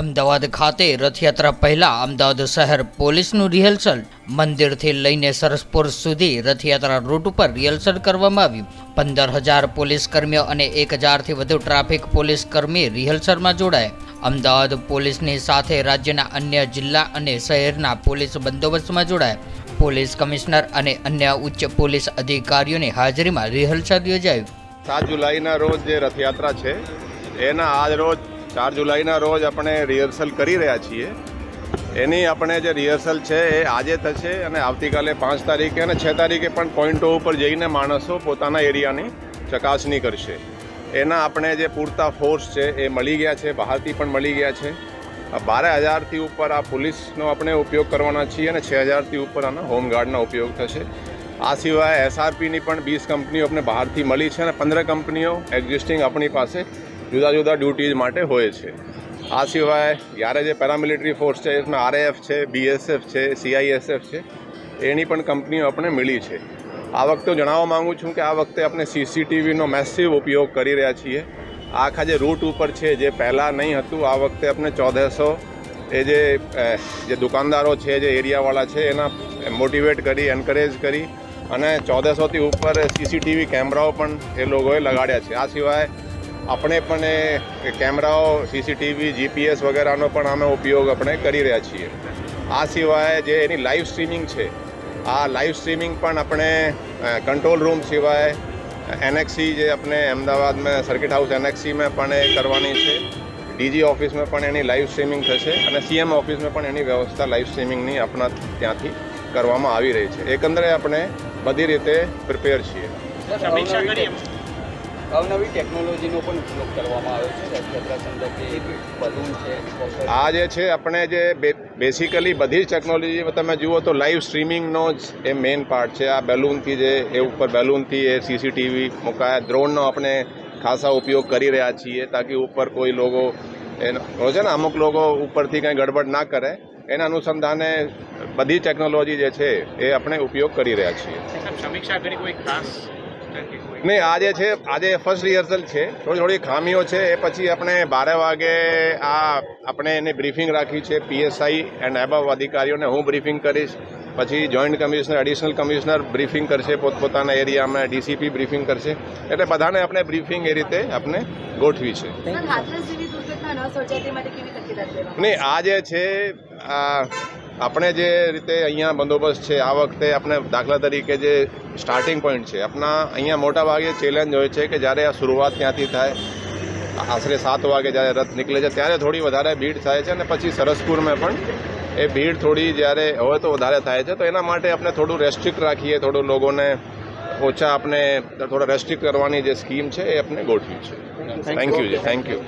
અમદાવાદ ખાતે રથયાત્રા પહેલા અમદાવાદ શહેર પોલીસનું રિહર્સલ મંદિરથી લઈને સરસપુર સુધી રથયાત્રા રૂટ ઉપર રિહર્સલ કરવામાં આવ્યું. પંદર હજાર પોલીસ કર્મીઓ અને એક હજારથી વધુ ટ્રાફિક પોલીસ કર્મી રિહર્સલમાં જોડાયા. અમદાવાદ પોલીસની સાથે રાજ્યના અન્ય જિલ્લા અને શહેરના પોલીસ બંદોબસ્તમાં જોડાયા. પોલીસ કમિશનર અને અન્ય ઉચ્ચ પોલીસ અધિકારીઓની હાજરીમાં રિહર્સલ યોજાયું. સાત જુલાઈના રોજ જે રથયાત્રા છે, એના આજ રોજ ચાર જુલાઈના રોજ આપણે રિહર્સલ કરી રહ્યા છીએ. એની આપણે જે રિહર્સલ છે એ આજે થશે અને આવતીકાલે પાંચ તારીખે અને છ તારીખે પણ પોઈન્ટો ઉપર જઈને માણસો પોતાના એરિયાની ચકાસણી કરશે. એના આપણે જે પૂરતા ફોર્સ છે એ મળી ગયા છે, બહારથી પણ મળી ગયા છે. બારે હજારથી ઉપર આ પોલીસનો આપણે ઉપયોગ કરવાના છીએ અને છ હજારથી ઉપર આના હોમગાર્ડનો ઉપયોગ થશે. આ સિવાય એસઆરપીની પણ વીસ કંપનીઓ આપણે બહારથી મળી છે અને પંદર કંપનીઓ એક્ઝિસ્ટિંગ આપણી પાસે જુદા જુદા ડ્યુટીઝ માટે હોય છે. આ સિવાય યારે જે પેરામિલિટરી ફોર્સ છે, એમાં આરએએફ છે, બીએસએફ છે, સીઆઈએસએફ છે, એની પણ કંપનીઓ આપણે મળી છે. આ વખતે જણાવવા માગું છું કે આ વખતે આપણે સીસીટીવીનો મેસિવ ઉપયોગ કરી રહ્યા છીએ. આખા જે રૂટ ઉપર છે, જે પહેલાં નહીં હતું, આ વખતે આપણે ચૌદસો એ જે જે દુકાનદારો છે, જે એરિયાવાળા છે, એના મોટિવેટ કરી એન્કરેજ કરી અને ચૌદસોથી ઉપર સીસીટીવી કેમેરાઓ પણ એ લોકોએ લગાડ્યા છે. આ સિવાય આપણે પણ એ કેમેરાઓ સીસીટીવી જીપીએસ વગેરેનો પણ અમે ઉપયોગ આપણે કરી રહ્યા છીએ. આ સિવાય જે એની લાઈવ સ્ટ્રીમિંગ છે, આ લાઈવ સ્ટ્રીમિંગ પણ આપણે કંટ્રોલ રૂમ સિવાય એનએક્સી જે આપણે અમદાવાદમાં સર્કિટ હાઉસ એનએક્સીમાં પણ એ કરવાની છે. ડીજી ઓફિસમાં પણ એની લાઈવ સ્ટ્રીમિંગ થશે અને સીએમ ઓફિસમાં પણ એની વ્યવસ્થા લાઈવ સ્ટ્રીમિંગની આપણા ત્યાંથી કરવામાં આવી રહી છે. એકંદરે આપણે બધી રીતે પ્રિપેર છીએ. અવનવી ટેકનોલોજીનો પણ ઉપયોગ કરવામાં આવે છે. રથયાત્રા સંદર્ભે બલૂન છે આ જે છે આપણે જે બેસિકલી બધી જ ટેકનોલોજી તમે જુઓ તો લાઈવ સ્ટ્રીમિંગનો જ એ મેઇન પાર્ટ છે. આ બેલૂનથી જે એ ઉપર બેલૂનથી એ સીસીટીવી મુકાયા. ડ્રોનનો આપણે ખાસા ઉપયોગ કરી રહ્યા છીએ તાકી ઉપર કોઈ લોકો એનો છે ને અમુક લોકો ઉપરથી કંઈ ગડબડ ના કરે. એના અનુસંધાને બધી ટેકનોલોજી જે છે એ આપણે ઉપયોગ કરી રહ્યા છીએ. સમીક્ષા કરી કોઈ ખાસ નહીં આજે છે આજે ફર્સ્ટ રિહર્સલ છે. થોડી થોડી ખામીઓ છે. એ પછી આપણે બારે વાગે આ આપણે એની બ્રીફિંગ રાખી છે પીએસઆઈ એન્ડ એબવ અધિકારીઓને. હું બ્રીફિંગ કરીશ. પછી joint commissioner additional commissioner briefing કરશે પોતપોતાના એરિયામાં ડીસીપી બ્રીફિંગ કરશે. એટલે બધાને આપણે બ્રીફિંગ એ રીતે આપણે ગોઠવી છે. નહીં આજે છે આપણે જે રીતે અહીંયા બંદોબસ્ત છે આ વખતે આપણે દાખલા તરીકે જે સ્ટાર્ટિંગ પોઈન્ટ છે આપણા અહીંયા મોટા ભાગે ચેલેન્જ હોય છે કે જ્યારે આ શરૂઆત ત્યાંથી થાય આશરે સાત વાગે જ્યારે રથ નીકળે છે ત્યારે થોડી વધારે ભીડ થાય છે અને પછી સરસપુરમાં પણ એ ભીડ થોડી જ્યારે હોય તો વધારે થાય છે. તો એના માટે આપણે થોડું રેસ્ટ્રિક્ટ રાખીએ થોડું લોકોને ઓછા આપણે થોડા રેસ્ટ્રિક્ટ કરવાની જે સ્કીમ છે એ આપણે ગોઠવી છે. Thank you ji thank you